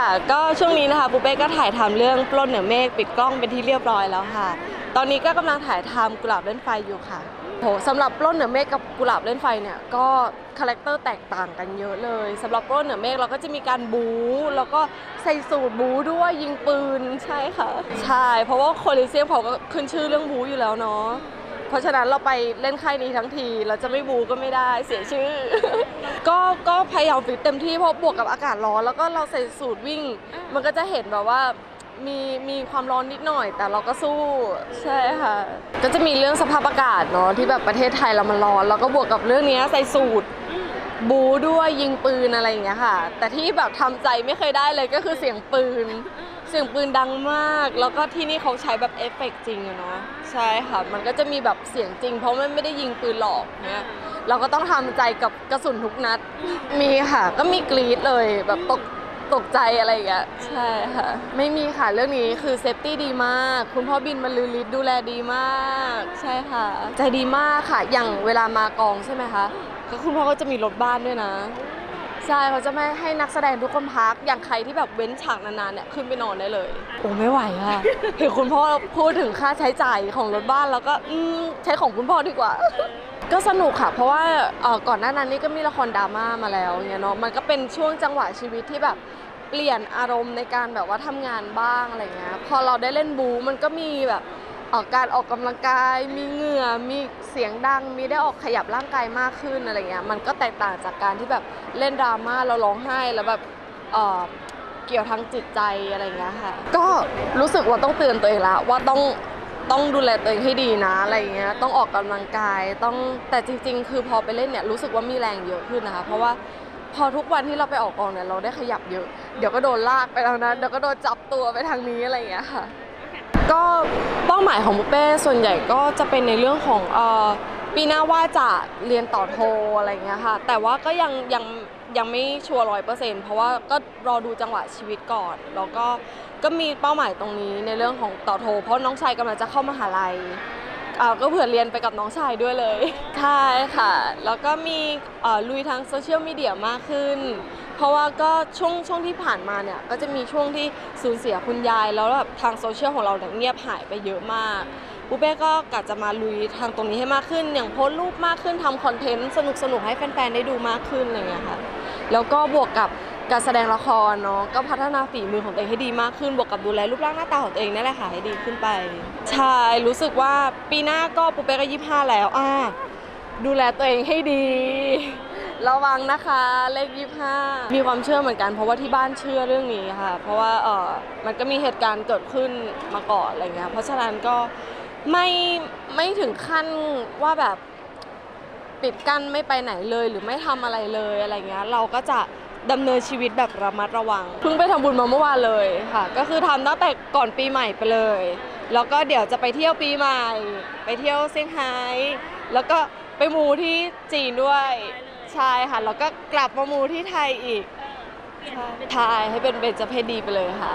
ค่ะ ก็ช่วงนี้นะคะปูเป้ก็ถ่ายทำเรื่องปล้นเหนือเมฆปิดกล้องเป็นที่เรียบร้อยแล้วค่ะ ตอนนี้ก็กำลังถ่ายทำกุหลาบเล่นไฟอยู่ค่ะโหสำหรับปล้นเหนือเมฆกับกุหลาบเล่นไฟเนี่ยก็คาแรคเตอร์แตกต่างกันเยอะเลยสำหรับปล้นเหนือเมฆเราก็จะมีการบู๊แล้วก็ใส่สูตรบู๊ด้วยยิงปืนใช่ค่ะ ใช่ เพราะว่าโคลิเซียมเขาก็ขึ้นชื่อเรื่องบู๊อยู่แล้วเนาะ เพราะฉะนั้นเราไปเล่นค่ายนี้ทั้งที เราจะไม่บูก็ไม่ได้เสียชื่อ ก็ก็พยายามฟิตเต็มที่เพราะบวกกับอากาศร้อนแล้วก็เราใส่สูตรวิ่ง มันก็จะเห็นแบบว่ามีมีความร้อนนิดหน่อย แต่เราก็สู้ใช่ค่ะ ก็จะมีเรื่องสภาพอากาศเนาะที่แบบประเทศไทยเรามันร้อน แล้วก็บวกกับเรื่องเนี้ยใส่สูตร บูด้วยยิงปืนอะไรอย่างเงี้ยค่ะ แต่ที่แบบทำใจไม่เคยได้เลยก็คือเสียงปืน เสียงปืนดังมาก แล้วก็ที่นี่เขาใช้แบบเอฟเฟกต์จริงอะเนาะใช่ค่ะ มันก็จะมีแบบเสียงจริง เพราะมันไม่ได้ยิงปืนหลอกเนี่ยเราก็ต้องทำใจกับกระสุนทุกนัด มีค่ะ ก็มีกรีดเลยแบบตกตกใจอะไรอย่างเงี้ยใช่ค่ะ ไม่มีค่ะ เรื่องนี้คือเซฟตี้ดีมาก คุณพ่อบินมาลือฤทธิ์ดูแลดีมาก ใช่ค่ะ ใจดีมากค่ะ อย่างเวลามากองใช่ไหมคะ ก็คุณพ่อก็จะมีรถบ้านด้วยนะ ใช่เขาจะไม่ให้นักแสดงทุกคนพัก อย่างใครที่แบบเว้นฉากนานๆเนี่ยขึ้นไปนอนได้เลย โอ้ไม่ไหวค่ะ เห็นคุณพ่อพูดถึงค่าใช้จ่ายของรถบ้านแล้วก็อืมใช้ของคุณพ่อดีกว่า ก็สนุกค่ะ เพราะว่าเอ่อก่อนหน้านั้นนี่ก็มีละครดราม่ามาแล้วเนี่ยเนาะมันก็เป็นช่วงจังหวะชีวิตที่แบบเปลี่ยนอารมณ์ในการแบบว่าทำงานบ้างอะไรเงี้ยพอเราได้เล่นบูมันก็มีแบบเออกการออกกำลังกาย มีเหงื่อ มีเสียงดัง มีได้ออกขยับร่างกายมากขึ้นอะไรเงี้ย มันก็แตกต่างจากการที่แบบเล่นดราม่าเราร้องไห้แล้วแบบเเกี่ยวทางจิตใจอะไรเงี้ยค่ะ ก็รู้สึกว่าต้องเตือนตัวเองละว่าต้องต้องดูแลตัวเองให้ดีนะอะไรเงี้ย ต้องออกกำลังกาย ต้องแต่จริง ๆ คือพอไปเล่นเนี่ยรู้สึกว่ามีแรงเยอะขึ้นนะคะ เพราะว่าพอทุกวันที่เราไปออกกองเนี่ยเราได้ขยับเยอะ เดี๋ยวก็โดนลากไปทางนั้นเดี๋ยวก็โดนจับตัวไปทางนี้อะไรอย่างเงี้ยค่ะ ก็เป้าหมายของบุเป้ส่วนใหญ่ก็จะเป็นในเรื่องของเอ่อปีหน้าว่าจะเรียนต่อโทอะไรเงี้ยค่ะ แต่ว่าก็ยังยังยังไม่ชัวร์ร้อยเปอร์เซ็นต์เพราะว่าก็รอดูจังหวะชีวิตก่อน แล้วก็ก็มีเป้าหมายตรงนี้ในเรื่องของต่อโท เพราะน้องชายกำลังจะเข้ามหาลัยอ่าก็เผื่อเรียนไปกับน้องชายด้วยเลย ใช่ค่ะ แล้วก็มีอ่อลุยทางโซเชียลมีเดียมากขึ้น เพราะว่าก็ช่วงช่วงที่ผ่านมาเนี่ยก็จะมีช่วงที่สูญเสียคุณยาย แล้วแบบทางโซเชียลของเราเนี่ยเงียบหายไปเยอะมากปูเป้ก็กะจะมาลุยทางตรงนี้ให้มากขึ้น อย่างโพสรูปมากขึ้นทำคอนเทนต์สนุกสนุกให้แฟนๆได้ดูมากขึ้นอะไรเงี้ยค่ะแล้วก็บวกกับการแสดงละครเนาะก็พัฒนาฝีมือของตัวเองให้ดีมากขึ้น บวกกับดูแลรูปร่างหน้าตาของตัวเองนั่นแหละค่ะให้ดีขึ้นไปใช่รู้สึกว่าปีหน้าก็ปูเป้ก็ยี่ห้าแล้วอ่าดูแลตัวเองให้ดี ระวังนะคะเลขยี่ห้ามีความเชื่อเหมือนกันเพราะว่าที่บ้านเชื่อเรื่องนี้ค่ะ เพราะว่าเออมันก็มีเหตุการณ์เกิดขึ้นมาก่อนอะไรเงี้ยเพราะฉะนั้นก็ไม่ไม่ถึงขั้นว่าแบบปิดกั้นไม่ไปไหนเลยหรือไม่ทำอะไรเลยอะไรเงี้ยเราก็จะดำเนินชีวิตแบบระมัดระวังเพิ่งไปทำบุญมาเมื่อวานเลยค่ะ ก็คือทำตั้งแต่ก่อนปีใหม่ไปเลย แล้วก็เดี๋ยวจะไปเที่ยวปีใหม่ ไปเที่ยวเซี่ยงไฮ้แล้วก็ไปมูที่จีนด้วย ใช่ค่ะแล้วก็กลับมามูที่ไทยอีกใช่ใช่ให้เป็นเบญจเพศดีไปเลยค่ะ